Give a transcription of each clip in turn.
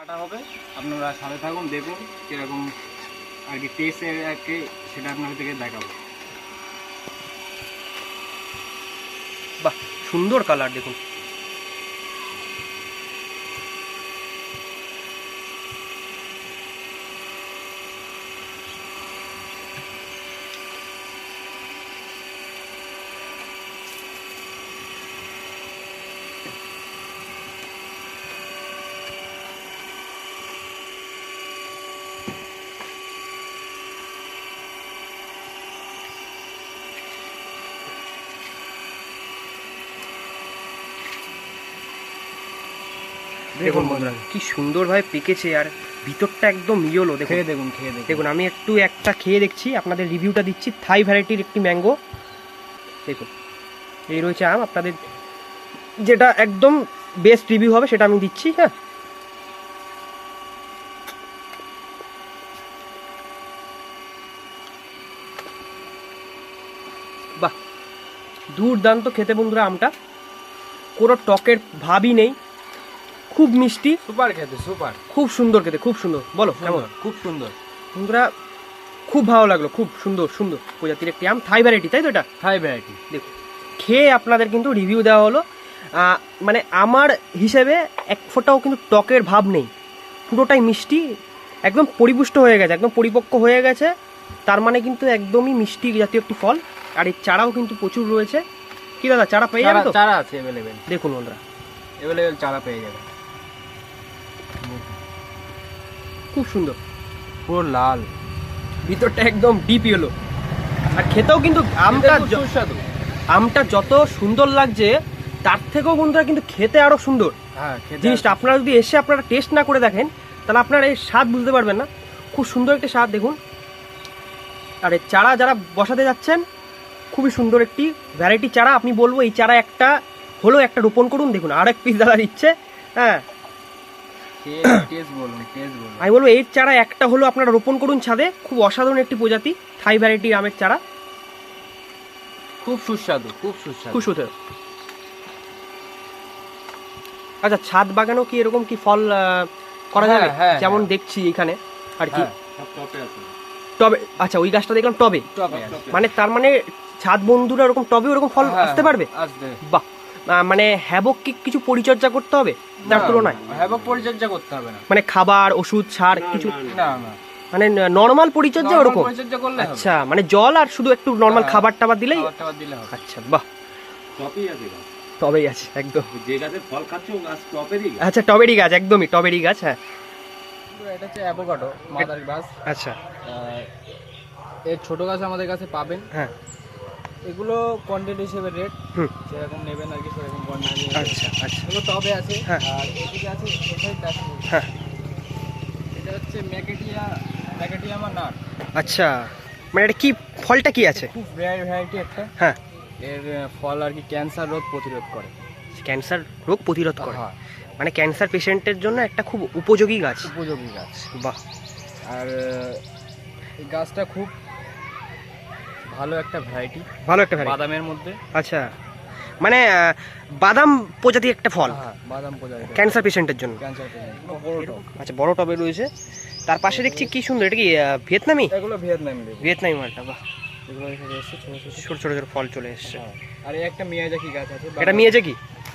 কাটা হবে। আপনারা সাথে থাকুন, দেখুন কীরকম আর কি টেস্ট একে সেটা আপনাদেরকে দেখাবো। বাহ, সুন্দর কালার দেখুন। দেখুন বন্ধুরা কি সুন্দরভাবে পেকেছে আর ভিতরটা একদম ইয়েলো দেখুন। খেয়ে দেখুন খেয়ে দেখুন। দেখুন আমি একটু একটা খেয়ে দেখছি আপনাদের রিভিউটা দিচ্ছি। থাই ভ্যারাইটির একটি ম্যাঙ্গো। দেখুন এই রয়েছে আম আপনাদের যেটা একদম বেস্ট রিভিউ হবে সেটা আমি দিচ্ছি হ্যাঁ। বাহ দুর্দান্ত খেতে বন্ধুরা আমটা। কোনো টকের ভাবই নেই। খুব মিষ্টি। সুপার খেতে সুপার। খুব সুন্দর খেতে খুব সুন্দর। বলো কেমন? খুব সুন্দর। বন্ধুরা খুব ভালো লাগল খুব সুন্দর সুন্দর প্রজাতির একটি আম। থাই ভ্যারাইটি তাই তো এটা? থাই ভ্যারাইটি দেখুন খেয়ে আপনাদের কিন্তু রিভিউ দেওয়া হলো। মানে আমার হিসেবে এক ফোঁটাও কিন্তু টকের ভাব নেই। পুরোটাই মিষ্টি একদম পরিপুষ্ট হয়ে গেছে একদম পরিপক্ক হয়ে গেছে। তার মানে কিন্তু একদমই মিষ্টি জাতীয় একটি ফল। আর এই চারাও কিন্তু প্রচুর রয়েছে। কি দাদা চারা পেয়ে যাবে তো? চারা আছে অ্যাভেলেবেল দেখুন বন্ধুরা। অ্যাভেলেবেল চারা পেয়ে যাবে। খুব সুন্দর। পুরো লাল। ভিতরটা একদম ডিপ ইয়েলো আর খেতেও কিন্তু আমটা সুস্বাদু। আমটা যত সুন্দর লাগছে তার থেকেও বন্ধুরা কিন্তু খেতে আরও সুন্দর। হ্যাঁ জিনিসটা আপনারা যদি এসে আপনারা টেস্ট না করে দেখেন তাহলে আপনারা এই স্বাদ বুঝতে পারবেন না। খুব সুন্দর একটি স্বাদ দেখুন। আর এই চারা যারা বসাতে যাচ্ছেন খুবই সুন্দর একটি ভ্যারাইটি চারা। আপনি বলব এই চারা একটা হলো একটা রোপণ করুন। দেখুন আর এক পিস দাদা দিচ্ছে। হ্যাঁ টেস্ট বলুন টেস্ট বলুন আমি বলব এর চারা একটা হলো আপনারা রোপণ করুন ছাদে খুব অসাধারণ একটি প্রজাতি থাই ভ্যারাইটির আমের চারা। খুব সুস্বাদু খুব সুস্বাদু। খুশ হতে আচ্ছা ছাদ বাগানেও কি এরকম কি ফল করা হ্যাঁ, যাবে? হ্যাঁ, যেমন হ্যাঁ। দেখছি এখানে আর কি? টবে আচ্ছা ওই গাছটা দেখলাম টবে। মানে তার মানে ছাদ বন্ধুরা ওরকম টবে ওরকম ফল আসতে পারবে? বাহ মানে হ্যাবক কি কিছু পরিচর্যা করতে হবে? তার তুলনায়। হ্যাবক পরিচর্যা করতে হবে না। মানে খাবার ওষুধ সার কিছু? না না মানে নর্মাল পরিচর্যা ওরকম? পরিচর্যা করলে হবে। আচ্ছা মানে জল আর শুধু একটু নর্মাল হ্যাঁ। খাবার টাবার দিলেই? আচ্ছা বাহ। টপই আছে টবেই আছে একদম। যে গাছের ফল খাচ্ছে ও গাছ টপেরই গাছ। আচ্ছা টবেরই গাছ একদমই টবেরই গাছ হ্যাঁ। এটা হচ্ছে অ্যাভোকাডো মাদার গাছ। আচ্ছা। এর ছোট গাছ আমাদের কাছে পাবেন। হ্যাঁ। এগুলো কোয়ান্টিটি হিসেবে রেট যেরকম নেবেন আর কি সেরকম কোয়ান্টিটি আচ্ছা আচ্ছা। এগুলো টবে আছে হ্যাঁ। আর এদিকে আছে হ্যাঁ। এটা হচ্ছে ম্যাকেটিয়া ম্যাকেটিয়ামা নাট আচ্ছা মানে এটা কি ফলটা কি আছে? খুব রেয়ার ভ্যারাইটি একটা। হ্যাঁ। এর ফল আর কি ক্যান্সার রোগ প্রতিরোধ করে। ক্যান্সার রোগ প্রতিরোধ করে? হ্যাঁ। মানে ক্যান্সার পেশেন্টের জন্য একটা খুব উপযোগী গাছ। উপযোগী গাছ। বাহ। আর গাছটা খুব ভালো একটা ভ্যারাইটি ভালো একটা ভ্যারাইটি বাদামের মধ্যে। আচ্ছা মানে বাদাম প্রজাতির একটা ফল। হ্যাঁ বাদাম প্রজাতি। ক্যান্সার পেশেন্টের জন্য। বড় টব। আচ্ছা বড় টবে রয়েছে। তার পাশে দেখছি কি সুন্দর এটা কি ভিয়েতনামি? এগুলো ভিয়েতনাম ভিয়েতনামি মালটা বাহ। এগুলো ছোট ছোট। ছোট ছোট ছোট ফল চলে এসছে। হ্যাঁ। আর এই একটা মিয়াজাকি গাছ আছে এটা মিয়েছে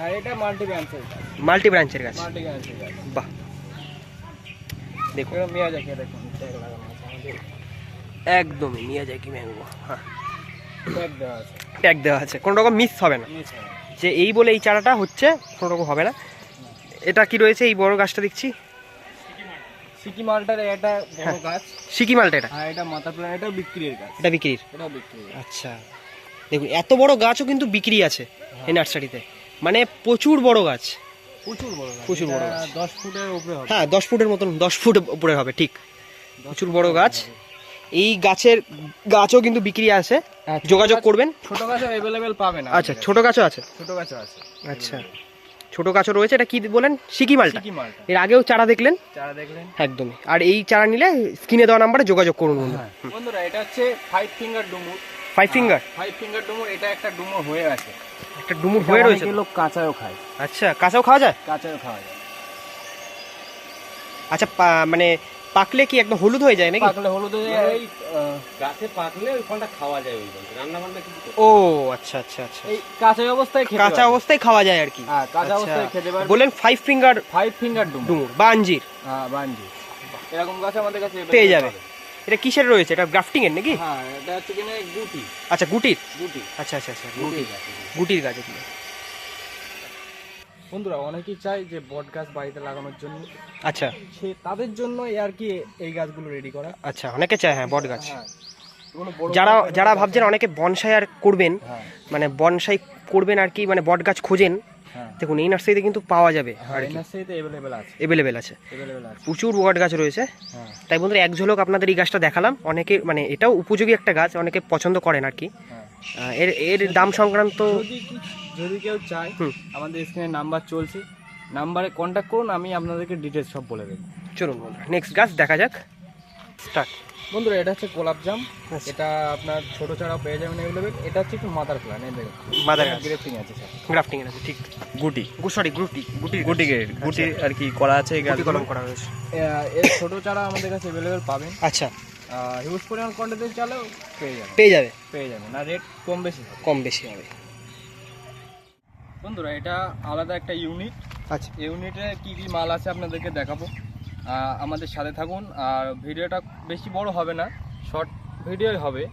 আর এটা মাল্টি ব্রাঞ্চের গাছ। মাল্টি ব্রাঞ্চের গাছ। মাল্টি ব্রাঞ্চের গাছ। বাহ। দেখুন। মিয়াজাকি দেখুন। ট্যাগ লাগানো আছে আমাদের একদমই ম্যাঙ্গো হ্যাঁ। ট্যাগ দেওয়া আছে। কোনো রকম মিস হবে না। যে এই বলে এই চারাটা হচ্ছে কোনো রকম হবে না। এটা কি রয়েছে এই বড় গাছটা দেখছি? এটা হ্যাঁ। বড় গাছ এটা। এটা মাথা বিক্রির গাছ। এটা বিক্রির। আচ্ছা। দেখুন এত বড় গাছও কিন্তু বিক্রি আছে এই নার্সারিতে। মানে প্রচুর বড় গাছ। প্রচুর বড় গাছ। প্রচুর বড় গাছ। ফুটের উপরে হবে। হ্যাঁ দশ ফুটের মতন দশ ফুট উপরে হবে ঠিক। প্রচুর বড় গাছ। এই গাছের গাছও কিন্তু বিক্রি আছে। হ্যাঁ, যোগাযোগ করবেন। ছোট গাছও অ্যাভেলেবেল পাবে না আচ্ছা ছোট গাছও আছে? ছোট গাছও আছে। আচ্ছা। ছোট গাছও রয়েছে এটা কি বলেন? সিকি মালটা? এর আগেও চারা দেখলেন? চারা দেখলেন। একদমই। আর এই চারা নিলে স্ক্রিনে দেওয়া নাম্বারে যোগাযোগ করুন বন্ধুরা বন্ধুরা এটা হচ্ছে ফাইভ ফিঙ্গার ডুমুর। ফাইভ ফিঙ্গার ফাইভ ফিঙ্গার ডুমুর এটা একটা ডুমুর হয়ে আছে। একটা ডুমুর হয়ে রয়েছে? লোক কাঁচাও খায়। আচ্ছা কাঁচাও খাওয়া যায়? কাঁচাও খাওয়া যায়। আচ্ছা মানে পাকলে কি একদম হলুদ হয়ে যায় নাকি? পাকলে হলুদ হয়ে যায়, ওই গাছে পাকলে ওই ফলটা খাওয়া যায় ওই ফলটা রান্না বান্না কিছু ও আচ্ছা আচ্ছা আচ্ছা। এই কাঁচা অবস্থায় খেতে কাঁচা অবস্থায় খাওয়া যায় আর কি। হ্যাঁ কাঁচা আচ্ছা। অবস্থায় খেতে পারবে। বললেন ফাইভ ফিঙ্গার ফাইভ ফিঙ্গার ডুম ডুমুর বা আঞ্জির। হ্যাঁ বাঞ্জি এরকম গাছ আমাদের কাছে পেয়ে যাবে। এটা কিসের রয়েছে? এটা গ্রাফটিং এর নাকি? হ্যাঁ এটা হচ্ছে কিনা গুটি। আচ্ছা গুটির। গুটি। আচ্ছা আচ্ছা আচ্ছা গুটি গুটির। গাছ। গুটির গাছ এগুলো। বন্ধুরা অনেকেই চায় যে বট গাছ বাড়িতে লাগানোর জন্য। আচ্ছা। সে তাদের জন্য আর কি এই গাছগুলো রেডি করা। আচ্ছা অনেকে চায় হ্যাঁ বট গাছ। হ্যাঁ যারা যারা ভাবছেন অনেকে বনসাই আর করবেন হ্যাঁ। মানে বনসাই করবেন আর কি মানে বট গাছ খোঁজেন হ্যাঁ। দেখুন এই নার্সারিতে কিন্তু পাওয়া যাবে আর কি। এভেলেবেল আছে। প্রচুর বট গাছ রয়েছে। তাই বন্ধুরা এক ঝলক আপনাদের এই গাছটা দেখালাম। অনেকে মানে এটাও উপযোগী একটা গাছ অনেকে পছন্দ করেন আর কি। এর এর দাম সংক্রান্ত যদি কেউ চায় আমাদের স্ক্রিনে নাম্বার চলছে। নাম্বারে কন্ট্যাক্ট করুন আমি আপনাদেরকে ডিটেলস সব বলে দেবো। চলুন বন্ধুরা নেক্সট গাছ দেখা যাক। স্টার্ট বন্ধুরা এটা হচ্ছে গোলাপ জাম। আচ্ছা। এটা আপনার ছোট চারা পেয়ে যাবেন অ্যাভেলেবেল এটা হচ্ছে একটু মাদার প্ল্যান এই দেখুন। গাছ। গ্রেফটিং আছে স্যার গ্রাফটিং আছে ঠিক। গুটি। সরি গ্রুটি গুটি। গুটি গ্রেড গুটি আর কি করা আছে এই গুটি কলম করা হয়েছে। এর ছোট চারা আমাদের কাছে অ্যাভেলেবেল পাবেন। আচ্ছা। হিউজ পরিমাণ কোয়ান্টিটির চালেও পেয়ে যাবেন। পেয়ে যাবে। পেয়ে যাবেন। না রেট কম বেশি কম বেশি হবে। বন্ধুরা এটা আলাদা একটা ইউনিট আচ্ছা। ইউনিটে কি কি মাল আছে আপনাদেরকে দেখাবো। আমাদের সাথে থাকুন। আর ভিডিওটা বেশি বড় হবে না শর্ট ভিডিওই হবে।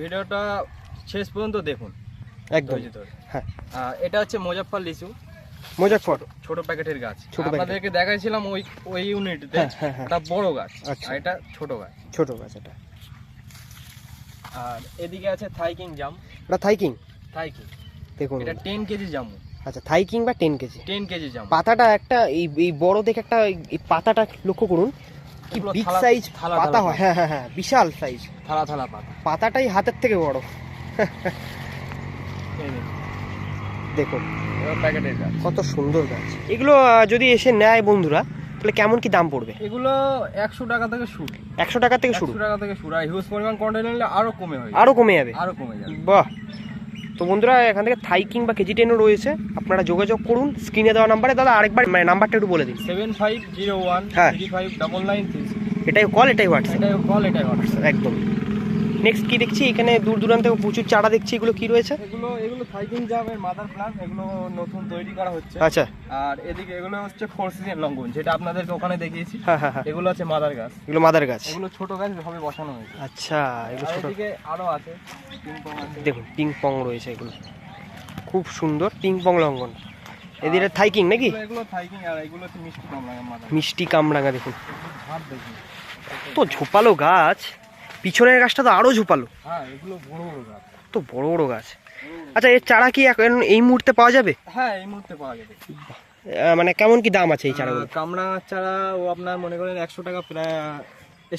ভিডিওটা শেষ পর্যন্ত দেখুন। একদম। হ্যাঁ। এটা হচ্ছে মুজাফর লিচু। মোজাফর ছোট প্যাকেটের গাছ। আপনাদেরকে দেখাইছিলাম ওই ওই ইউনিটতে হ্যাঁ, হ্যাঁ, হ্যাঁ। এটা বড় গাছ। আচ্ছা। আর এটা ছোট গাছ। ছোট গাছ এটা। আর এদিকে আছে থাইকিং জাম। এটা থাইকিং থাইকিং দেখুন এটা টেন কেজি জামু। আচ্ছা থাইকিং বা টেন কেজি? টেন কেজি জামু। পাতাটা একটা এই এই বড় দেখে একটা এই পাতাটা লক্ষ্য করুন। কি বিগ সাইজ পাতা হয়। হ্যাঁ হ্যাঁ হ্যাঁ বিশাল সাইজ থালা থালা পাতা। পাতাটাই হাতের থেকে বড়। দেখুন। কত সুন্দর গাছ। এগুলো যদি এসে নেয় বন্ধুরা তাহলে কেমন কি দাম পড়বে? এগুলো একশো টাকা থেকে শুরু। একশো টাকা থেকে শুরু? টাকা থেকে শুরু। আর হিউজ পরিমাণ কোয়ান্টিটি নিলে আরও কমে হয় আরও কমে যাবে? আরও কমে যাবে। বাহ! তো বন্ধুরা এখান থেকে থাই কিং বা কেজি টেনও রয়েছে। আপনারা যোগাযোগ করুন স্ক্রিনে দেওয়া নাম্বারে দাদা আরেকবার মানে নাম্বারটা একটু বলে দিন। সেভেন ফাইভ জিরো ওয়ান হ্যাঁ। Three five double nine three এটাই কল এটাই হোয়াটসঅ্যাপ এটাই কল এটাই হোয়াটসঅ্যাপ একদম। নেক্সট কি দেখছি? এখানে দূর দূরান্তে প্রচুর চারা দেখছি। এগুলো কি রয়েছে? এগুলো এগুলো থাইকিং জামের মাদার প্ল্যান এগুলো নতুন তৈরি করা হচ্ছে। আচ্ছা। আর এদিকে এগুলো হচ্ছে ফোর সিজন লঙ্ঘন যেটা আপনাদেরকে ওখানে দেখিয়েছি। হ্যাঁ হ্যাঁ হ্যাঁ। এগুলো আছে মাদার গাছ। এগুলো মাদার গাছ। এগুলো ছোট গাছ ভাবে বসানো হয়েছে। আচ্ছা এগুলো ছোট। এদিকে আরও আছে পিং পং আছে। দেখুন পিং পং রয়েছে এগুলো। খুব সুন্দর পিং পং লঙ্ঘন এদিকে থাইকিং নাকি? এগুলো- থাইকিং আর এগুলো হচ্ছে মিষ্টি কম লাগে মাদার মিষ্টি কামরাঙা দেখুন। তো ঝোপালো গাছ। পিছনের গাছটা তো আরও ঝোপালো। হ্যাঁ এগুলো বড় বড় গাছ। তো বড় বড় গাছ। আচ্ছা এর চারা কি এখন এই মুহূর্তে পাওয়া যাবে? হ্যাঁ এই মুহূর্তে পাওয়া যাবে। মানে কেমন কি দাম আছে এই চারাগুলো কামড়া চারা ও আপনার মনে করেন একশো টাকা প্রায়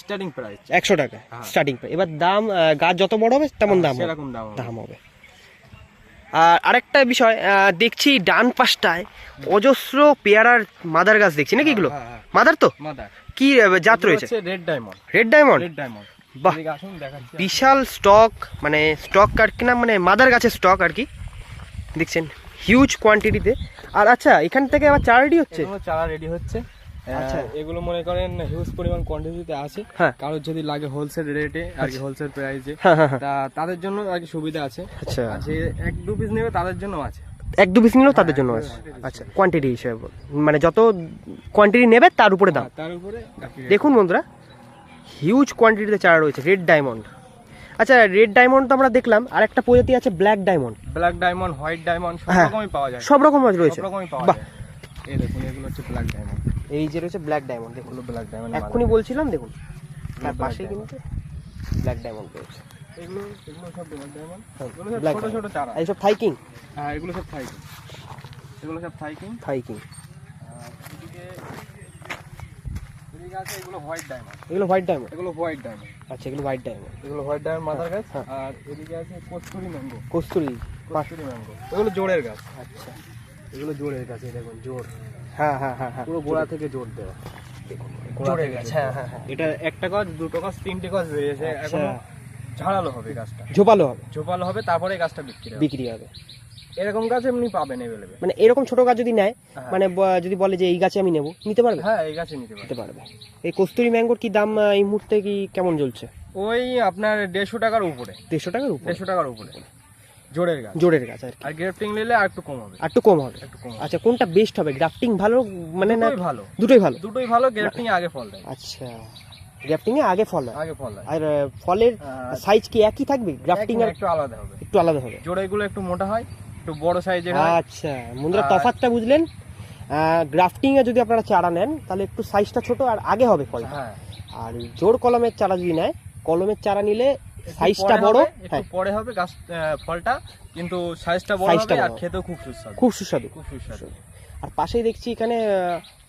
স্টার্টিং প্রাইস একশো টাকা হ্যাঁ। স্টার্টিং এবার দাম গাছ যত বড় হবে তেমন দাম হবে। সেরকম দাম হবে। দাম হবে। আর আরেকটা বিষয় দেখছি ডান পাশটায় অজস্র পেয়ারার মাদার গাছ দেখছি নাকি এগুলো? হ্যাঁ, হ্যাঁ। মাদার তো? মাদার। কি জাত রয়েছে? Red diamond red diamond red diamond বাহ। বিশাল স্টক মানে স্টক আর কি না মানে মাদার গাছের স্টক আর কি। দেখছেন হিউজ কোয়ান্টিটিতে আর আচ্ছা এখান থেকে আবার চারা রেডি হচ্ছে? চারা রেডি হচ্ছে। আচ্ছা। আচ্ছা। এগুলো মনে করেন হিউজ পরিমাণ কোয়ান্টিটিতে আছে। হ্যাঁ। কারোর যদি লাগে হোলসেল রেটে আর কি হোলসেল প্রাইসে হ্যাঁ হ্যাঁ হ্যাঁ। তা তাদের জন্য আর কি সুবিধা আছে। আচ্ছা। যে এক দু পিস নেবে তাদের জন্য আছে। এক দু পিস নিলেও তাদের জন্য আছে। আচ্ছা কোয়ান্টিটি হিসেবে। মানে যত কোয়ান্টিটি নেবে তার উপরে দাম। তার উপরে। দেখুন বন্ধুরা হিউজ কোয়ান্টিটিতে চারা রয়েছে রেড ডায়মন্ড আচ্ছা রেড ডায়মন্ড তো আমরা দেখলাম আর একটা প্রজাতি আছে black diamond black diamond white diamond সব হ্যাঁ। রকমই পাওয়া যায়। সব রকম রয়েছে। সব রকমই পাওয়া যায়। এই দেখুন এগুলো হচ্ছে ব্ল্যাক ডায়মন্ড এই যে রয়েছে ব্ল্যাক ডায়মন্ড দেখুন। এগুলো ব্ল্যাক ডায়মন্ড এক্ষুনি বলছিলাম দেখুন। তার পাশেই কিন্তু ব্ল্যাক ডায়মন্ড রয়েছে। এগুলো এগুলো সব ব্ল্যাক ডায়মন্ড হ্যাঁ, এগুলো সব ছোট ছোট চারা। এইসব থাইকিং হ্যাঁ এগুলো সব থাইকিং এগুলো সব থাইকিং থাইকিং আছে এগুলো হোয়াইট ডায়মন্ড এগুলো হোয়াইট ডায়মন্ড এগুলো হোয়াইট ডায়মন্ড আচ্ছা এগুলো হোয়াইট ডায়মন্ড এগুলো হোয়াইট ডায়মন্ড মাদার গাছ হ্যাঁ। আর এদিকে আছে কস্তুরি ম্যাঙ্গো কস্তুরি কস্তুরি ম্যাঙ্গো এগুলো জোরের গাছ। আচ্ছা। এগুলো জোরের গাছ এই দেখুন জোর হ্যাঁ হ্যাঁ হ্যাঁ হ্যাঁ। পুরো গোড়া থেকে জোর দেওয়া। গোড়া গাছ হ্যাঁ হ্যাঁ হ্যাঁ। এটা একটা গাছ দুটো গাছ তিনটে গাছ বেরিয়েছে। আচ্ছা। এখনও ঝাড়ালো হবে গাছটা। ঝোপালো হবে। ঝোপালো হবে তারপরে গাছটা বিক্রি বিক্রি হবে। এরকম গাছ এমনি পাবেন এভেলেবেল মানে এরকম ছোট গাছ যদি নেয় হ্যাঁ। মানে যদি বলে যে এই গাছে আমি নেব নিতে পারবে? হ্যাঁ এই গাছে নিতে নিতে পারবে। এই কস্তুরি ম্যাঙ্গোর কি দাম এই মুহূর্তে কি কেমন চলছে ওই আপনার দেড়শো টাকার উপরে। দেড়শো টাকার উপর? দেড়শো টাকার উপরে। জোরের গাছ। জোরের গাছ আর আর গ্রেফটিং নিলে আর একটু কম হবে। আর একটু কম হবে? একটু কম আচ্ছা কোনটা বেস্ট হবে? গ্রাফটিং ভালো মানে না দুটোই ভালো। দুটোই ভালো? দুটোই ভালো গ্রেফটিং আগে ফল দেয়। আচ্ছা। গ্রাফটিং এ আগে ফল হয় আগে ফল আর ফলের সাইজ কি একই থাকবে? গ্রাফটিং আর একটু আলাদা হবে। একটু আলাদা হবে। জোড়াইগুলো একটু মোটা হয়। একটু বড় সাইজের আচ্ছা বন্ধুরা তফাৎটা বুঝলেন? গ্রাফটিং এ যদি আপনারা চারা নেন তাহলে একটু সাইজটা ছোট আর আগে হবে ফলটা হ্যাঁ। আর জোর কলমের চারা যদি নেয় কলমের চারা নিলে সাইজটা বড়। একটু হ্যাঁ। পরে হবে গাছ ফলটা কিন্তু সাইজটা বড় হবে আর খেতেও খুব সুস্বাদু। খুব সুস্বাদু। খুব সুস্বাদু। আর পাশেই দেখছি এখানে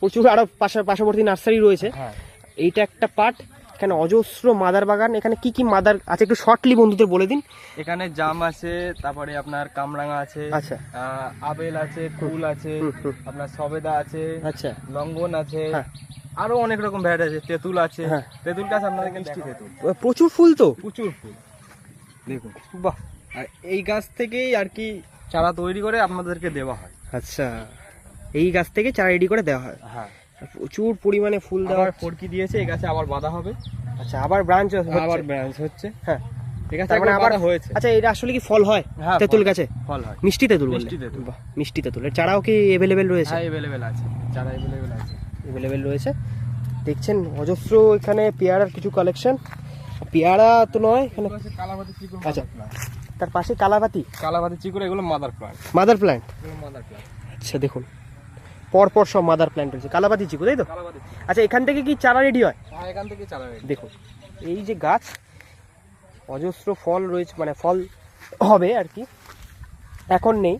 প্রচুর আরও পাশা- পার্শ্ববর্তী নার্সারি রয়েছে। হ্যাঁ। এইটা একটা পার্ট এখানে অজস্র মাদার বাগান। এখানে কি কি মাদার আছে একটু শর্টলি বন্ধুদের বলে দিন। এখানে জাম আছে তারপরে আপনার কামরাঙা আছে আচ্ছা। আপেল আছে কুল আছে। আপনার সবেদা আছে আচ্ছা। লঙ্গন আছে হ্যাঁ। আরও অনেক রকম ভ্যারাইটি আছে তেঁতুল আছে। হ্যাঁ। তেঁতুল গাছ আপনাদেরকে মিষ্টি তেঁতুল। প্রচুর ফুল তো? প্রচুর ফুল। দেখুন। বাহ। আর এই গাছ থেকেই আর কি চারা তৈরি করে আপনাদেরকে দেওয়া হয়। আচ্ছা। এই গাছ থেকে চারা রেডি করে দেওয়া হয়। হ্যাঁ। প্রচুর পরিমাণে ফুল দেওয়া আবার ফরকি দিয়েছে এই গাছে আবার বাঁধা হবে। আচ্ছা আবার ব্রাঞ্চ আবার ব্রাঞ্চ হচ্ছে। হ্যাঁ। গাছে তার মানে আবার হয়েছে। আচ্ছা এটা আসলে কি ফল হয়? হ্যাঁ, তেঁতুল গাছে? ফল হয়। মিষ্টি তেঁতুল? মিষ্টি তেঁতুল। বাহ, মিষ্টি তেঁতুল। এর চারাও কি রয়েছে? হ্যাঁ আছে। চারা আছে। রয়েছে। দেখছেন অজস্র এখানে পেয়ারার কিছু কালেকশন পেয়ারা তো নয় এখানে এগুলো চিকুর আচ্ছা। তার পাশে কালাপাতি কালাপাতি চিকুর এগুলো mother plant mother plant mother plant আচ্ছা দেখুন। পর পর সব মাদার প্ল্যান্ট রয়েছে। কালাপাতি চিকু তাই তো? আচ্ছা এখান থেকে কি চারা রেডি হয়? হ্যাঁ এখান থেকে চারা ready। দেখুন এই যে গাছ অজস্র ফল রয়েছে মানে ফল হবে আর কি এখন নেই।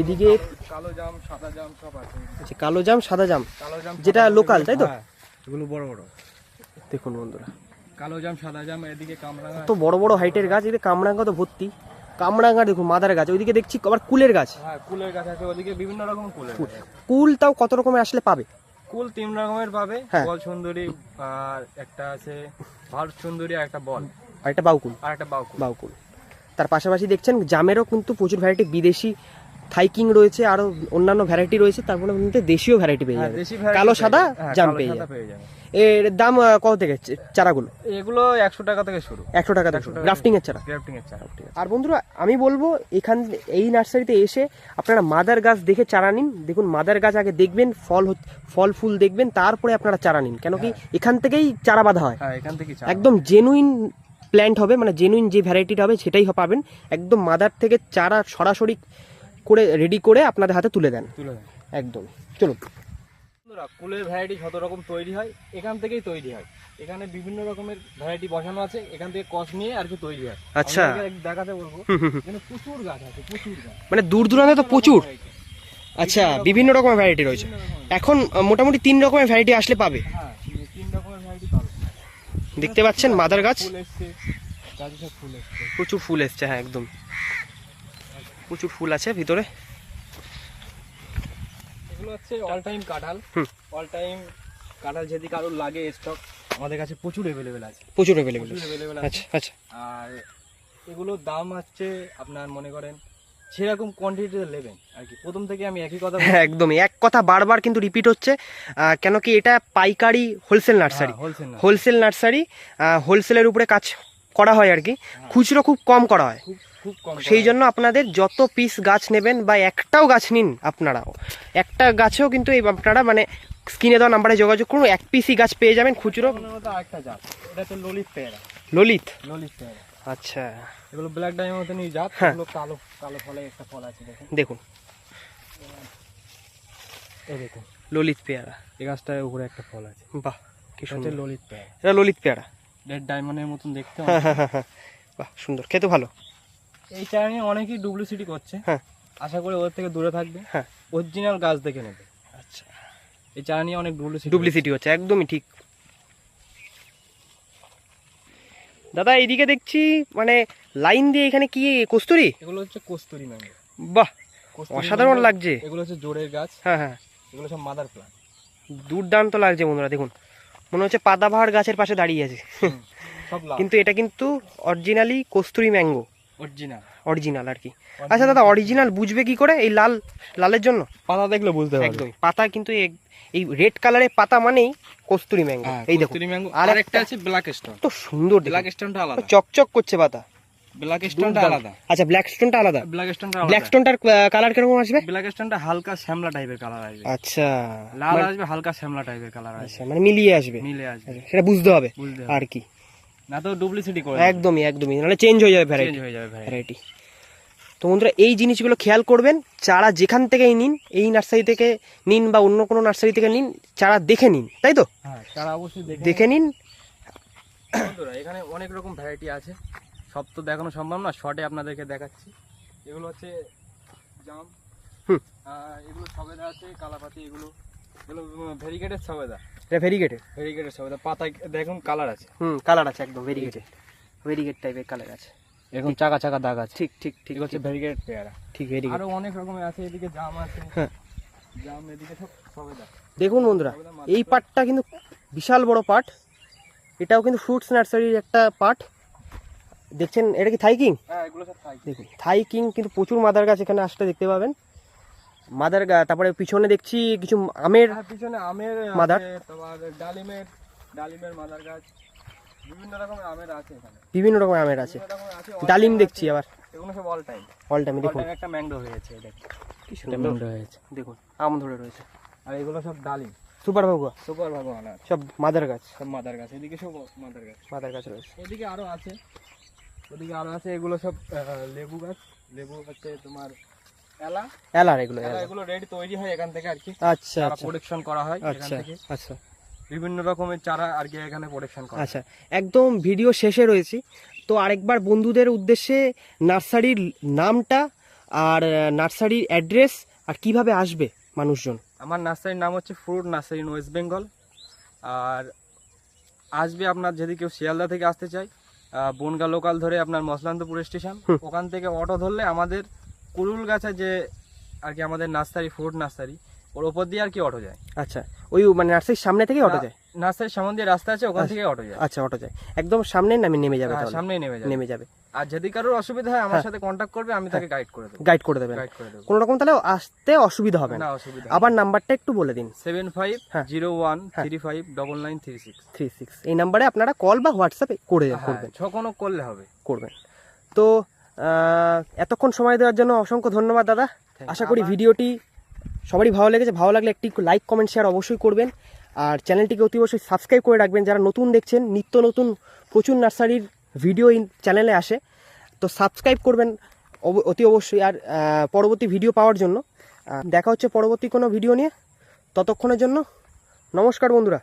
এদিকে কালো জাম সাদা জাম সব আছে। আচ্ছা কালো জাম সাদা জাম কালো জাম যেটা এগুলো- তাই তো? হ্যাঁ, এগুলো বড় বড়। দেখুন বন্ধুরা। কালো জাম সাদা জাম এদিকে কামরাঙা তো বড় বড় হাইটের গাছ এদিকে কামরাঙ্গা তো ভর্তি। কামরাঙ্গা দেখুন মাদার গাছ ওইদিকে দেখছি আবার কুলের গাছ। হ্যাঁ কুলের গাছ আছে ওদিকে বিভিন্ন রকম কুলের কুল তাও কত রকমের আসলে পাবে? কুল তিন রকমের পাবে হ্যাঁ। বল সুন্দরী আর একটা আছে ভারত সুন্দরী আর একটা বল। আর একটা বাউকুল। আর একটা বাউকুল। বাউকুল। তার পাশাপাশি দেখছেন জামেরও কিন্তু প্রচুর ভ্যারাইটি বিদেশি থাইকিং রয়েছে আরও অন্যান্য ভ্যারাইটি রয়েছে তারপরে কিন্তু দেশীয় ভ্যারাইটি পেয়ে হ্যাঁ, যাবে। কালো সাদা। হ্যাঁ, জাম পেয়ে সাদা যাবে। এর দাম কত থেকে চারাগুলো? এগুলো একশো টাকা থেকে শুরু। একশো টাকা থেকে 100 টাকা গ্রাফটিং এর চারা। গ্রাফটিং এর চারা। আর বন্ধুরা আমি বলব এখান এই নার্সারিতে এসে আপনারা মাদার গাছ দেখে চারা নিন। দেখুন মাদার গাছ আগে দেখবেন ফল ফল ফুল দেখবেন তারপরে আপনারা চারা নিন। কেন কি এখান থেকেই চারা বাঁধা হয়। হ্যাঁ এখান থেকে চারা। একদম জেনুইন প্ল্যান্ট হবে মানে জেনুইন যে ভ্যারাইটিটা হবে সেটাই পাবেন। একদম মাদার থেকে চারা সরাসরি করে রেডি করে আপনাদের হাতে তুলে দেন। তুলে দেয় একদম। চলুন। বন্ধুরা কুলের ভ্যারাইটি যত রকম তৈরি হয় এখান থেকেই তৈরি হয়। এখানে বিভিন্ন রকমের ভ্যারাইটি বসানো আছে এখান থেকে কস নিয়ে আর কি তৈরি হয়। আচ্ছা। দেখাতে বলব এখানে প্রচুর গাছ আছে প্রচুর গাছ। মানে দূর দূরান্তে তো প্রচুর। আচ্ছা বিভিন্ন রকমের ভ্যারাইটি রয়েছে। এখন মোটামুটি তিন রকমের ভ্যারাইটি আসলে পাবে। হ্যাঁ তিন রকমের ভ্যারাইটি পাবে। দেখতে পাচ্ছেন মাদার গাছ। ফুল এসছে গাছে সব ফুল এসছে। প্রচুর ফুল এসছে হ্যাঁ একদম। প্রচুর ফুল আছে ভিতরে। এগুলো হচ্ছে অল টাইম কাঁঠাল। অল টাইম কাঁঠাল যদি কারোর লাগে স্টক আমাদের কাছে প্রচুর অ্যাভেলেবেল আছে। প্রচুর অ্যাভেলেবেল আচ্ছা আচ্ছা। আর এগুলোর দাম হচ্ছে আপনার মনে করেন সেরকম কোয়ান্টিটিতে নেবেন আর কি। প্রথম থেকে আমি একই কথা হ্যাঁ একদমই এক কথা বারবার কিন্তু রিপিট হচ্ছে। কেন কি এটা পাইকারি হোলসেল নার্সারি হোলসেল নার্সারি হোলসেলের উপরে কাজ করা হয় আর কি। খুচরো খুব কম করা হয়। সেই জন্য আপনাদের যত পিস গাছ নেবেন বা একটাও গাছ নিন আপনারাও। একটা গাছেও কিন্তু এই আপনারা মানে স্ক্রিনে দেওয়া নাম্বারে যোগাযোগ করুন এক পিসই গাছ পেয়ে যাবেন খুচরো। ললিত পেয়ারা। ললিত? ললিত আচ্ছা। এগুলো ব্ল্যাক ডায়মন্ড মতনই জাত। এগুলো কালো কালো ফলে একটা ফল আছে দেখুন। দেখুন। এই দেখুন। ললিত পেয়ারা। এই গাছটার উপরে একটা ফল আছে। বাহ কি সুন্দর। ললিত পেয়ারা। এটা ললিত পেয়ারা। রেড ডায়মন্ডের মতন দেখতে হ্যাঁ হ্যাঁ হ্যাঁ। বাহ সুন্দর। খেতে ভালো। এই চারা নিয়ে অনেকেই ডুপ্লিসিটি করছে। হ্যাঁ। আশা করি ওদের থেকে দূরে থাকবে। হ্যাঁ। অরিজিনাল গাছ দেখে নেবে। আচ্ছা। এই চারা নিয়ে অনেক ডুপ্লিসিটি ডুপ্লিসিটি হচ্ছে একদমই ঠিক। দাদা এইদিকে দেখছি মানে লাইন দিয়ে এখানে কি কস্তুরি? এগুলো হচ্ছে কস্তুরি ম্যাঙ্গো বাহ অসাধারণ লাগছে। এগুলো হচ্ছে জোরের গাছ। হ্যাঁ হ্যাঁ। এগুলো সব মাদার প্লান্ট দুর্দান্ত লাগছে বন্ধুরা দেখুন। মনে হচ্ছে পাতাবাহার গাছের পাশে দাঁড়িয়ে আছে। কিন্তু এটা কিন্তু originally kasuri mango original original আর কি। আচ্ছা দাদা অরিজিনাল বুঝবে কি করে এই লাল লালের জন্য? পাতা দেখলে বুঝতে একদম পাতা কিন্তু এই- এই রেড কালারের পাতা মানেই কস্তুরি ম্যাঙ্গো এই দেখুন ম্যাঙ্গো আর একটা আছে ব্ল্যাক স্টোন তো সুন্দর ব্ল্যাক স্টোনটা আলাদা। চকচক করছে পাতা। ব্ল্যাক স্টোনটা আলাদা। আচ্ছা ব্ল্যাক স্টোনটা আলাদা। ব্ল্যাক স্টোনটা ব্ল্যাক স্টোনটার কালার কীরকম আসবে? ব্ল্যাক স্টোনটা হালকা শ্যামলা টাইপের কালার আসবে। আচ্ছা। লাল মানে- আসবে হালকা শ্যামলা টাইপের কালার আসবে। আচ্ছা মানে মিলিয়ে আসবে। মিলে আসবে। আচ্ছা, সেটা বুঝতে হবে। আর কি। না তো ডুপ্লিসিটি করে একদমই একদমই। নাহলে চেঞ্জ হয়ে যাবে ভ্যারাইটি চেঞ্জ হয়ে যাবে ভ্যারাইটি তো বন্ধুরা এই জিনিসগুলো খেয়াল করবেন চারা যেখান থেকেই নিন এই নার্সারি থেকে নিন বা অন্য কোনো নার্সারি থেকে নিন চারা দেখে নিন তাই তো? হ্যাঁ তারা অবশ্যই দেখে নিন। বন্ধুরা এখানে অনেক রকম ভ্যারাইটি আছে। সব তো দেখানো সম্ভব না শর্টে আপনাদেরকে দেখাচ্ছি। এগুলো হচ্ছে জাম। এগুলো সবেদা আছে কালাপাতি এগুলো। এগুলো ভেরিগেটের সবেদা। এটা ভেরিগেটেড ভেরিগেটের সবেদা পাতায় দেখুন কালার আছে। হুম কালার আছে একদম ভেরিগেটেড ভেরিগেট টাইপের কালার আছে। এরকম চাকা চাকা দাগ আছে। ঠিক ঠিক ঠিক হচ্ছে ভেরিগেট পেয়ারা। ঠিক ভেরিগেট আরও অনেক রকমের আছে এদিকে জাম আছে। হ্যাঁ। জাম এদিকে সব সবেদা দেখুন বন্ধুরা এই পার্টটা কিন্তু বিশাল বড় পার্ট এটাও কিন্তু ফ্রুটস নার্সারির একটা পার্ট দেখছেন এটা কি থাইকিং হ্যাঁ সব দেখুন থাই কিং কিন্তু প্রচুর মাদার গাছ এখানে আসতে দেখতে পাবেন। মাদার গাছ তারপরে পিছনে দেখছি কিছু আমের হ্যাঁ পিছনে আমের মাদার? তোমার ডালিমের ডালিমের মাদার গাছ। বিভিন্ন রকমের আমের আছে এখানে। বিভিন্ন রকমের আমের আছে। ডালিম দেখছি আবার। এগুলো সব অল টাইম অল টাইম দেখুন। একটা ম্যাংডো হয়েছে দেখুন। কি সুন্দর। ম্যাংডো হয়েছে। দেখুন আম ধরে রয়েছে। আর এগুলো সব ডালিম। সুপার ভাগুয়া সুপার ভগবান আছে। সব মাদার গাছ। সব মাদার গাছ। এদিকে সব মাদার গাছ। মাদার গাছ রয়েছে। এদিকে আরও আছে। ওদিকে আরও আছে এগুলো সব লেবু গাছ। লেবু হচ্ছে তোমার এলা? এলার এগুলো এলা। এগুলো রেডি তৈরি হয় এখান থেকে আর কি। আচ্ছা আচ্ছা। প্রোডাকশন করা হয় এখান আচ্ছা থেকে। আচ্ছা। বিভিন্ন রকমের চারা আর কি এখানে প্রোডাকশন করা আচ্ছা একদম ভিডিও শেষে রয়েছি। তো আরেকবার বন্ধুদের উদ্দেশ্যে নার্সারির নামটা আর নার্সারির অ্যাড্রেস আর কীভাবে আসবে মানুষজন? আমার নার্সারির নাম হচ্ছে fruit nursery in West Bengal. আর আসবে আপনার যদি কেউ শিয়ালদা থেকে আসতে চায় বনগা লোকাল ধরে আপনার মসলান্তপুর স্টেশন ওখান থেকে অটো ধরলে আমাদের কুরুল গাছে যে আর কি আমাদের নার্সারি ফ্রুট নার্সারি ওর ওপর দিয়ে আর কি অটো যায়। আচ্ছা ওই মানে নার্সারির সামনে থেকে অটো যায়? নার্সারির সামনে দিয়ে রাস্তা আছে ওখান আচ্ছা। থেকে অটো যায়। আচ্ছা অটো যায়। একদম সামনে নামে নেমে যাবে হ্যাঁ, সামনেই নেমে যাবে। নেমে যাবে। আর যদি কারোর অসুবিধা হয় আমার হ্যাঁ। সাথে কন্ট্যাক্ট করবে আমি তাকে গাইড করে দেবো। গাইড করে দেবেন। কোনো রকম তাহলে আসতে অসুবিধা হবে না। অসুবিধা আবার নাম্বারটা একটু বলে দিন। সেভেন ফাইভ হ্যাঁ। জিরো ওয়ান হ্যাঁ। Three five double nine three six three six এই নাম্বারে আপনারা কল বা হোয়াটসঅ্যাপে করে হ্যাঁ, করবেন। যখনও করলে হবে। করবেন। তো এতক্ষণ সময় দেওয়ার জন্য অসংখ্য ধন্যবাদ দাদা। আশা করি ভিডিওটি সবারই ভালো লেগেছে। ভালো লাগলে একটি লাইক কমেন্ট শেয়ার অবশ্যই করবেন। আর চ্যানেলটিকে অতি অবশ্যই সাবস্ক্রাইব করে রাখবেন যারা নতুন দেখছেন। নিত্য নতুন প্রচুর নার্সারির ভিডিও এই চ্যানেলে আসে। তো সাবস্ক্রাইব করবেন অতি অবশ্যই। আর পরবর্তী ভিডিও পাওয়ার জন্য দেখা হচ্ছে পরবর্তী কোনো ভিডিও নিয়ে। ততক্ষণের জন্য নমস্কার বন্ধুরা।